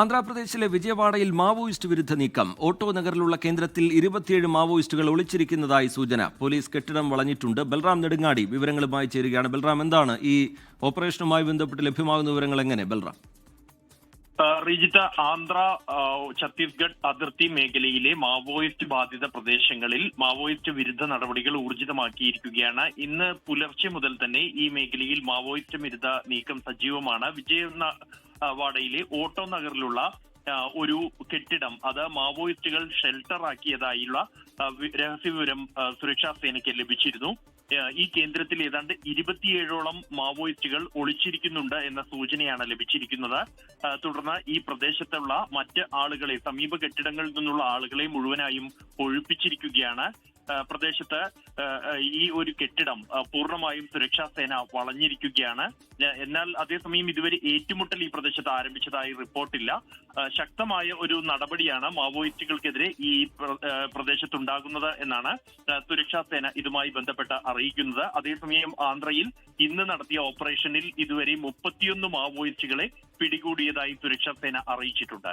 ആന്ധ്രാപ്രദേശിലെ വിജയവാഡയിൽ മാവോയിസ്റ്റ് വിരുദ്ധ നീക്കം. ഓട്ടോ നഗറിലുള്ള കേന്ദ്രത്തിൽ ഇരുപത്തിയേഴ് മാവോയിസ്റ്റുകൾ ഒളിച്ചിരിക്കുന്നതായി സൂചന. പോലീസ് കെട്ടിടം വളഞ്ഞിട്ടുണ്ട്. ബൽറാം നെടുങ്ങാടി വിവരങ്ങളുമായി ചേരുകയാണ്. ബൽറാം എന്താണ് ഈ ഓപ്പറേഷനുമായി ബന്ധപ്പെട്ട് ലഭ്യമാകുന്ന വിവരങ്ങൾ എങ്ങനെ? ബൽറാം. റിജിത്ത ആന്ധ്ര ഛത്തീസ്ഗഡ് അതിർത്തി മേഖലയിലെ മാവോയിസ്റ്റ് ബാധിത പ്രദേശങ്ങളിൽ മാവോയിസ്റ്റ് വിരുദ്ധ നടപടികൾ ഊർജിതമാക്കിയിരിക്കുകയാണ്. ഇന്ന് പുലർച്ചെ മുതൽ തന്നെ ഈ മേഖലയിൽ മാവോയിസ്റ്റ് വിരുദ്ധ നീക്കം സജീവമാണ്. വിജയവാഡയിലെ ഓട്ടോ നഗറിലുള്ള ഒരു കെട്ടിടം അത് മാവോയിസ്റ്റുകൾ ഷെൽട്ടർ ആക്കിയതായുള്ള രഹസ്യവിവരം സുരക്ഷാ സേനയ്ക്ക് ലഭിച്ചിരുന്നു. ഈ കേന്ദ്രത്തിൽ ഏതാണ്ട് ഇരുപത്തിയേഴോളം മാവോയിസ്റ്റുകൾ ഒളിച്ചിരിക്കുന്നുണ്ട് എന്ന സൂചനയാണ് ലഭിച്ചിരിക്കുന്നത്. തുടർന്ന് ഈ പ്രദേശത്തുള്ള മറ്റ് ആളുകളെ സമീപ കെട്ടിടങ്ങളിൽ നിന്നുള്ള ആളുകളെ മുഴുവനായും ഒഴിപ്പിച്ചിരിക്കുകയാണ്. പ്രദേശത്ത് ഈ ഒരു കെട്ടിടം പൂർണമായും സുരക്ഷാ സേന വളഞ്ഞിരിക്കുകയാണ് എന്നാൽ അതേസമയം ഇതുവരെ ഏറ്റുമുട്ടൽ ഈ പ്രദേശത്ത് ആരംഭിച്ചതായി റിപ്പോർട്ടില്ല. ശക്തമായ ഒരു നടപടിയാണ് മാവോയിസ്റ്റുകൾക്കെതിരെ ഈ പ്രദേശത്തുണ്ടാകുന്നത് എന്നാണ് സുരക്ഷാ സേന ഇതുമായി ബന്ധപ്പെട്ട് അറിയിക്കുന്നത്. അതേസമയം ആന്ധ്രയിൽ ഇന്ന് നടത്തിയ ഓപ്പറേഷനിൽ ഇതുവരെ മുപ്പത്തിയൊന്ന് മാവോയിസ്റ്റുകളെ പിടികൂടിയതായി സുരക്ഷാ സേന അറിയിച്ചിട്ടുണ്ട്.